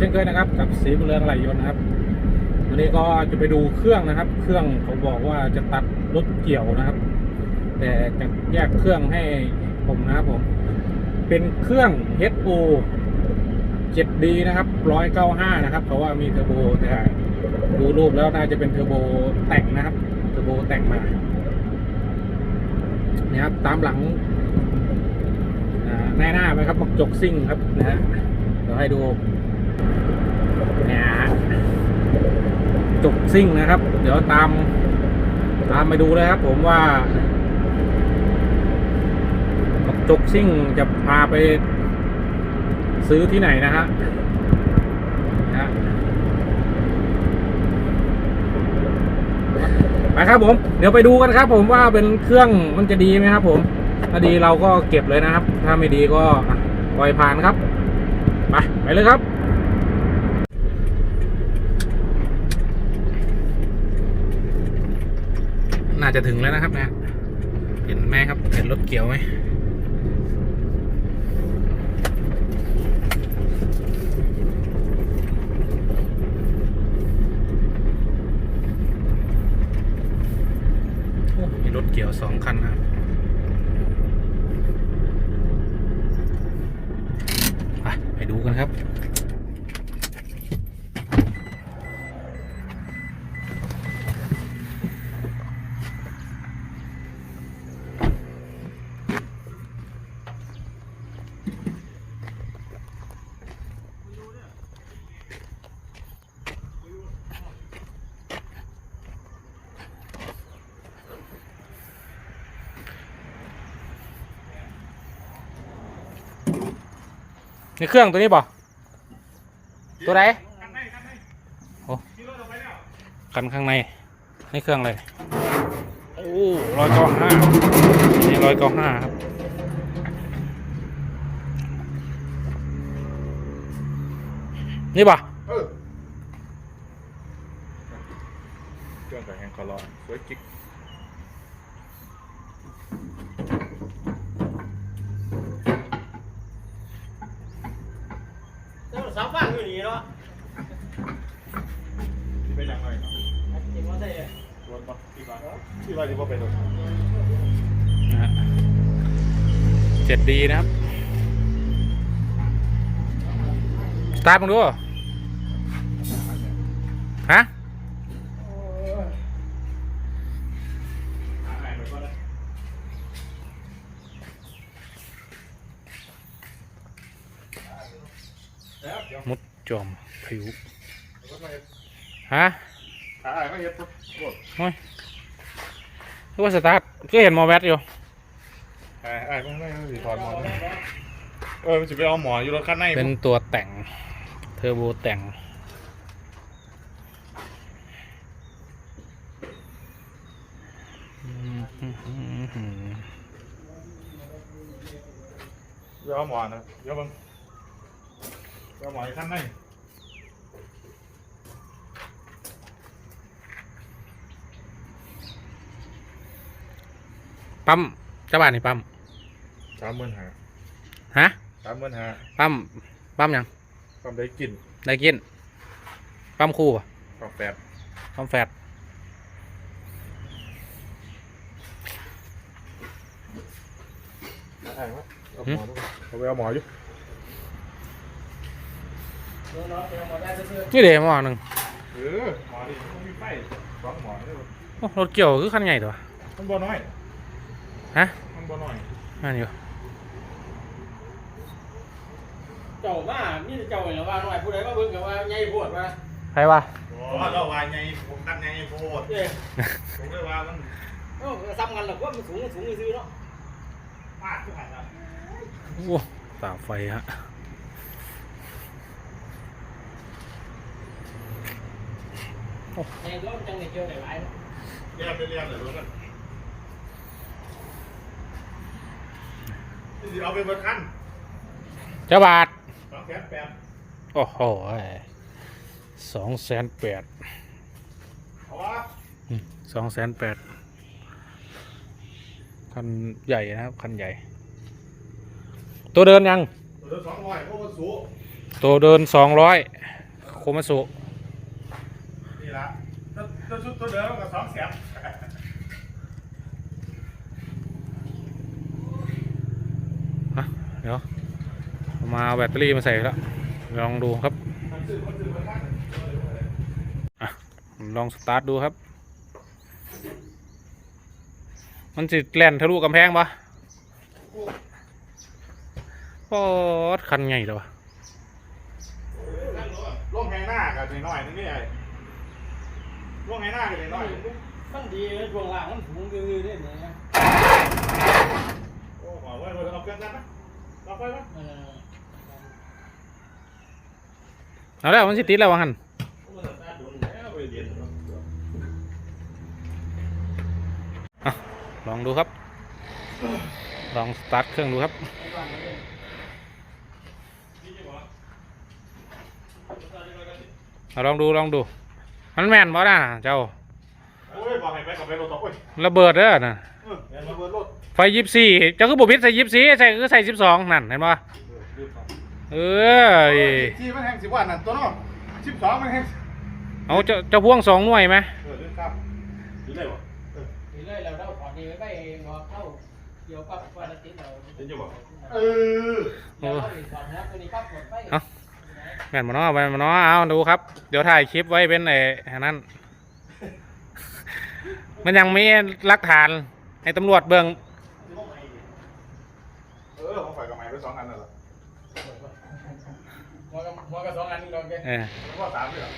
เช่นเคยนะครับ กับสีบุเรืองไหลยนต์นะครับ วันนี้ก็จะไปดูเครื่องนะครับ เครื่องเขาบอกว่าจะตัดรถเกี่ยวนะครับ แต่จะแยกเครื่องให้ผมนะครับผม เป็นเครื่อง HO 7D นะครับ195นะครับเขาว่ามีเทอร์โบแต่ดูรูปแล้วน่าจะเป็นเทอร์โบแต่งนะครับ เทอร์โบแต่งมาเนี่ยครับตามหลังอ่าหน้าหน้าไปครับบักจกซิ่งครับนะฮะเดี๋ยวให้ดู เนี่ยฮะจกซิ่งนะครับ เดี๋ยวตาม ตามไปดูเลยครับ ผมว่าบักจกซิ่งจะพาไปซื้อที่ไหนนะฮะนะไปครับผม เดี๋ยวไปดูกันครับ ผมว่าเป็นเครื่องมันจะดีไหมครับ ผม ถ้าดีเราก็เก็บเลยนะครับ ถ้าไม่ดีก็ปล่อยผ่านครับ ไปไปเลยครับ น่าจะถึงแล้วนะครับนะ เห็นไหมครับ เห็นรถเกี่ยวไหมโอ้มีรถเกี่ยวสองคันนะครับไปไปดูกันครับ นี่เครื่องตัวนี้ป่ะตัวไหนโอ้กันข้างในนี่เครื่องอะไรโอ้ร้อยเก้าห้านี่ร้อยเก้าห้าครับนี่ป่ะเออเครื่องกับแฮงคอร์ลอนสวยกิ๊ก แล้ว สามฟังอยู่นี่เนาะที่เป็นยังไงเนาะจริงว่าได้รถปะที่บ้านที่บ้านที่ว่าเป็นรถนะฮะเจ็ดดีนะครับ สตาร์ทมึงดูฮะ มุดจอมผิวฮะอ่าก็เย็บปุ๊บโอ้โอ้ยคือว่าสตาร์ทก็เห็นหมอแวดอยู่อ่าอ่าก็ไม่ไม่ถอดหมอเออมันจะไปเอาหมออยู่รถคันในเป็นตัวแต่งเทอร์โบแต่งเดี๋ยวเอาหมอนะเดี๋ยวมึง เดี๋ยวเอาหมออยู่คันในปั๊มเจ้าบ้านนี่ปั๊มสามหมื่นห้าฮะสามหมื่นห้าปั๊มปั๊มหยังความได้กลิ่นได้กินปั๊มคู่ป่ะความแฝดปั๊มแฟดอ่าว่าเอาหมอดูเอาไปเอาหมออยู่เนาะเดี๋ยวหมดได้ซื่อนี่เดี๋ยวหมอหนึ่งเออหมอดิมันมีไฟสองหมอเลยโอ้รถเกี่ยวคือคันใหญ่ตัวมันบ่น้อยฮะมันบ่น้อยนั่นอยู่ๆเจ้ามานี่เจ้าอย่างว่าหน่อยผู้ใดมาเบิ่งกับว่าใหญ่โพดว่าใครวะโอ้เราว่าไงผมคันไงโพดเอ้ยผมเลยว่ามันเอ้าซ้ำกันหรอกว่ามันสูงมันสูงซื่อๆเนาะมากขึ้นหันละโอ้ตากไฟฮะ ในรถจังได้เจอได้หลายเนาะเรียบเรียบเลยรู้กันนี่เอาไปเบิดคันเจ้าบาทสองแสนแปดโอ้โหสองแสนแปดเอาวะสองแสนแปดคันใหญ่นะครับ คันใหญ่ ตัวเดินยังเดือนสองร้อยเพราะว่าสูงตัวเดินสองร้อยโคมาสุ นี่ละตัวตัวชุดตัวเดิมกับสองแสนอะเดี๋ยวเอามาเอาแบตเตอรี่มาใส่แล้วลองดูครับอะลองสตาร์ทดูครับ มันสิแล่นทะลุกำแพงปะปอดคันไงเลยวะลงแหงหน้ากับน้อยๆนึงนี่ไอ้ลงแหงหน้ากับน้อยๆนึงมันดีเลยช่วงล่างมันสูงยืดๆได้เนี่ยโอ้โหเว้ยเราเอาเครื่องกันนะเราไปไหมเออเอาแล้วมันสิติดแล้ววะหันมันจะโดนแล้วไปเรียนอะลองดูครับ ลองสตาร์ทเครื่องดูครับไอ้บ้านมันเนี่ยเอาลองดูลองดู มันแม่นบ่น่ะเจ้าโอ้ยบอกให้ไปกับไปรถต่อโอ้ยระเบิดเด้อน่ะเออเรียนมาเบิร์รถไฟยิบสี่เจ้าคือบุพิษใส่ยิบสี่ใส่คือใส่สิบสองนั่นเห็นป่ะเออที่มันแห้งสิบวันนั่นตัวน้องสิบสองมันแห้งเอาเจ้าเจ้าพ่วงสองหน่วยไหมเออเรื่องข้ามดีเลยวะทีเลยเราเราขอดีไว้ไปงอเข้าเกี่ยวกับวันอาทิตย์เราเออ เดี๋ยวเราอีกก่อนนะตัวนี้ปั๊บหมดไป แม่นมาเนาะแม่นมาเนาะเอาดูครับ เดี๋ยวถ่ายคลิปไว้เป็นไอ้อันนั้นมันยังมีหลักฐานให้ตำรวจเบิ่งเออของฝ่ายกับไม้ไปสองอันนั่นแหละหัวกับหัวกับสองอันนี้เราแกเออ แล้วก็สามเลยเหรอ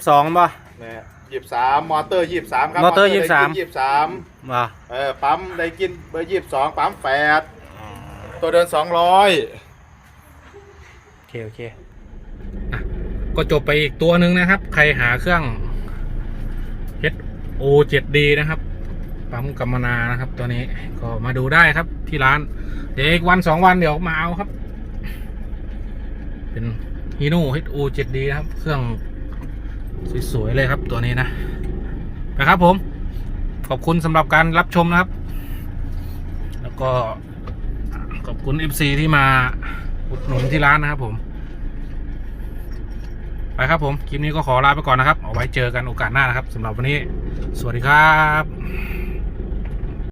บสองป่ะเนี่ยยี่สามมอเตอร์ยี่สามครับมอเตอร์ได้กิน23 ยี่สามป่ะเออปั๊มได้กินเบอร์ยี่สองปั๊มแปดตัวเดินสองร้อยโอเคโอเคอะก็จบไปอีกตัวหนึ่งนะครับ ใครหาเครื่อง HO 7D นะครับ ปั๊มกัมมนานะครับ ตัวนี้ก็มาดูได้ครับที่ร้าน เดี๋ยวอีกวันสองวันเดี๋ยวมาเอาครับ เป็นฮีโน่ HO 7D นะครับ เครื่อง สวยๆเลยครับตัวนี้นะนะครับผม ขอบคุณสำหรับการรับชมนะครับ แล้วก็ขอบคุณ FC ที่มาอุดหนุนที่ร้านนะครับผม ไปครับผม คลิปนี้ก็ขอลาไปก่อนนะครับ เอาไว้เจอกันโอกาสหน้านะครับสำหรับวันนี้ สวัสดีครับ